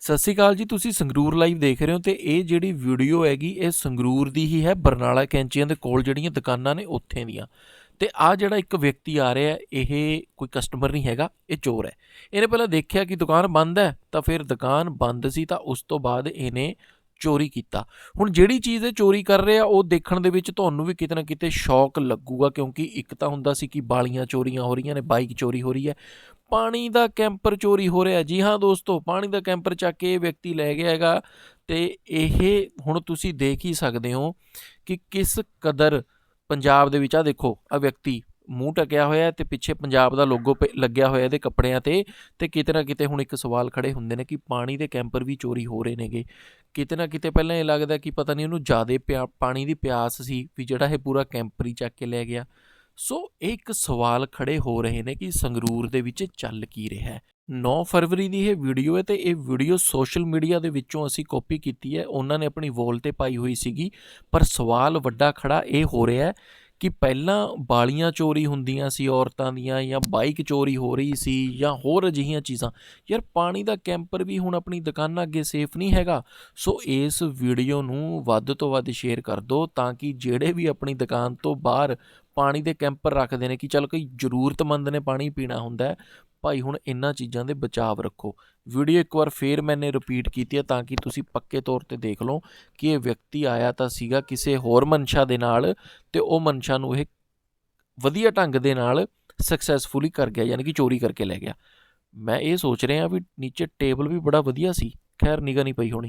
ਸਤਿ ਸ਼੍ਰੀ ਅਕਾਲ ਜੀ, ਤੁਸੀਂ ਸੰਗਰੂਰ ਲਾਈਵ ਦੇਖ ਰਹੇ ਹੋ ਤੇ ਇਹ ਜਿਹੜੀ ਵੀਡੀਓ ਹੈਗੀ, ਇਹ ਸੰਗਰੂਰ ਦੀ ਹੀ ਹੈ, ਬਰਨਾਲਾ ਕੈਂਚੀਆਂ ਦੇ ਕੋਲ ਜਿਹੜੀਆਂ ਦੁਕਾਨਾਂ ਨੇ ਉੱਥੇ ਦੀਆਂ। ਤੇ ਆ ਜਿਹੜਾ ਇੱਕ ਵਿਅਕਤੀ ਆ ਰਿਹਾ, ਇਹ ਕੋਈ ਕਸਟਮਰ ਨਹੀਂ ਹੈਗਾ, ਇਹ ਚੋਰ ਹੈ। ਇਹਨੇ ਪਹਿਲਾਂ ਦੇਖਿਆ ਕਿ ਦੁਕਾਨ ਬੰਦ ਹੈ, ਤਾਂ ਫਿਰ ਦੁਕਾਨ ਬੰਦ ਸੀ, ਤਾਂ ਉਸ ਤੋਂ ਬਾਅਦ ਇਹਨੇ ਚੋਰੀ ਕੀਤਾ। ਹੁਣ ਜਿਹੜੀ ਚੀਜ਼ ਇਹ ਚੋਰੀ ਕਰ ਰਿਹਾ, ਉਹ ਦੇਖਣ ਦੇ ਵਿੱਚ ਤੁਹਾਨੂੰ ਵੀ ਕਿਤੇ ਨਾ ਕਿਤੇ ਸ਼ੌਕ ਲੱਗੂਗਾ, ਕਿਉਂਕਿ ਇੱਕ ਤਾਂ ਹੁੰਦਾ ਸੀ ਕਿ ਬਾਲੀਆਂ ਚੋਰੀਆਂ ਹੋ ਰਹੀਆਂ ਨੇ, ਬਾਈਕ ਚੋਰੀ ਹੋ ਰਹੀ ਹੈ। ਪਾਣੀ ਦਾ ਕੈਂਪਰ ਚੋਰੀ ਹੋ ਰਿਹਾ। ਜੀ ਹਾਂ ਦੋਸਤੋ, ਪਾਣੀ ਦਾ ਕੈਂਪਰ ਚੱਕ ਕੇ ਇਹ ਵਿਅਕਤੀ ਲੈ ਗਿਆ ਹੈਗਾ। ਤੇ ਇਹ ਹੁਣ ਤੁਸੀਂ ਦੇਖ ਹੀ ਸਕਦੇ ਹੋ ਕਿ ਕਿਸ ਕਦਰ ਪੰਜਾਬ ਦੇ ਵਿੱਚ ਆ ਦੇਖੋ ਆ ਵਿਅਕਤੀ ਮੂੰਹ ਟਕਿਆ ਹੋਇਆ ਹੈ ਤੇ ਪਿੱਛੇ ਪੰਜਾਬ ਦਾ ਲੋਗੋ ਲੱਗਿਆ ਹੋਇਆ ਇਹਦੇ ਕੱਪੜਿਆਂ ਤੇ। ਤੇ ਕਿਤੇ ਨਾ ਕਿਤੇ ਹੁਣ ਇੱਕ ਸਵਾਲ ਖੜੇ ਹੁੰਦੇ ਨੇ ਕਿ ਪਾਣੀ ਦੇ ਕੈਂਪਰ ਵੀ ਚੋਰੀ ਹੋ ਰਹੇ ਨੇਗੇ। ਕਿਤੇ ਨਾ ਕਿਤੇ ਪਹਿਲਾਂ ਇਹ ਲੱਗਦਾ ਕਿ ਪਤਾ ਨਹੀਂ ਉਹਨੂੰ ਜ਼ਿਆਦਾ ਪਿਆ, ਪਾਣੀ ਦੀ ਪਿਆਸ ਸੀ ਵੀ ਜਿਹੜਾ ਇਹ ਪੂਰਾ ਕੈਂਪਰੀ ਚੱਕ ਕੇ ਲੈ ਗਿਆ। ਸੋ ਇਹ ਇੱਕ ਸਵਾਲ ਖੜੇ ਹੋ ਰਹੇ ਨੇ ਕਿ ਸੰਗਰੂਰ ਦੇ ਵਿੱਚ ਚੱਲ ਕੀ ਰਿਹਾ ਹੈ। 9 ਫਰਵਰੀ ਦੀ ਇਹ ਵੀਡੀਓ ਹੈ ਤੇ ਇਹ ਵੀਡੀਓ ਸੋਸ਼ਲ ਮੀਡੀਆ ਦੇ ਵਿੱਚੋਂ ਅਸੀਂ ਕਾਪੀ ਕੀਤੀ ਹੈ। ਉਹਨਾਂ ਨੇ ਆਪਣੀ ਵੋਲ ਤੇ ਪਾਈ ਹੋਈ ਸੀਗੀ, ਪਰ ਸਵਾਲ ਵੱਡਾ ਖੜਾ ਇਹ ਹੋ ਰਿਹਾ ਹੈ ਕਿ ਪਹਿਲਾਂ ਬਾਲੀਆਂ ਚੋਰੀ ਹੁੰਦੀਆਂ ਸੀ, ਔਰਤਾਂ ਦੀਆਂ ਜਾਂ ਬਾਈਕ ਚੋਰੀ ਹੋ ਰਹੀ ਸੀ ਜਾਂ ਹੋਰ ਅਜਿਹੀਆਂ ਚੀਜ਼ਾਂ। ਯਾਰ ਪਾਣੀ ਦਾ ਕੈਂਪਰ ਵੀ ਹੁਣ ਆਪਣੀ ਦੁਕਾਨਾਂ ਅੱਗੇ ਸੇਫ ਨਹੀਂ ਹੈਗਾ। ਸੋ ਇਸ ਵੀਡੀਓ ਨੂੰ ਵੱਧ ਤੋਂ ਵੱਧ ਸ਼ੇਅਰ ਕਰ ਦਿਓ ਤਾਂ ਕਿ ਜਿਹੜੇ ਵੀ ਆਪਣੀ ਦੁਕਾਨ ਤੋਂ ਬਾਹਰ ਪਾਣੀ ਦੇ ਕੈਂਪਰ ਰੱਖਦੇ ਨੇ ਕਿ ਚਲ ਕੋਈ ਜ਼ਰੂਰਤਮੰਦ ਨੇ ਪਾਣੀ ਪੀਣਾ ਹੁੰਦਾ ਭਾਈ ਹੁਣ ਇਹਨਾਂ ਚੀਜ਼ਾਂ ਦੇ ਬਚਾਵ ਰੱਖੋ। ਵੀਡੀਓ ਇੱਕ ਵਾਰ ਫੇਰ ਮੈਨੇ ਰਿਪੀਟ ਕੀਤੀ ਹੈ ਤਾਂ ਕਿ ਤੁਸੀਂ ਪੱਕੇ ਤੌਰ ਤੇ ਦੇਖ ਲਓ ਕਿ ਇਹ ਵਿਅਕਤੀ ਆਇਆ ਤਾਂ ਸੀਗਾ ਕਿਸੇ ਹੋਰ ਮਨਸ਼ਾ ਦੇ ਨਾਲ ਤੇ ਉਹ ਮਨਸ਼ਾ ਨੂੰ ਇਹ ਵਧੀਆ ਢੰਗ ਦੇ ਨਾਲ ਸਕਸੈਸਫੁਲੀ ਕਰ ਗਿਆ, ਯਾਨੀ ਕਿ ਚੋਰੀ ਕਰਕੇ ਲੈ ਗਿਆ। ਮੈਂ ਇਹ ਸੋਚ ਰਿਹਾ ਵੀ ਨੀਚੇ ਟੇਬਲ ਵੀ ਬੜਾ ਵਧੀਆ ਸੀ, ਖੈਰ ਨਿਗਾ ਨਹੀਂ ਪਈ ਹੋਣੀ।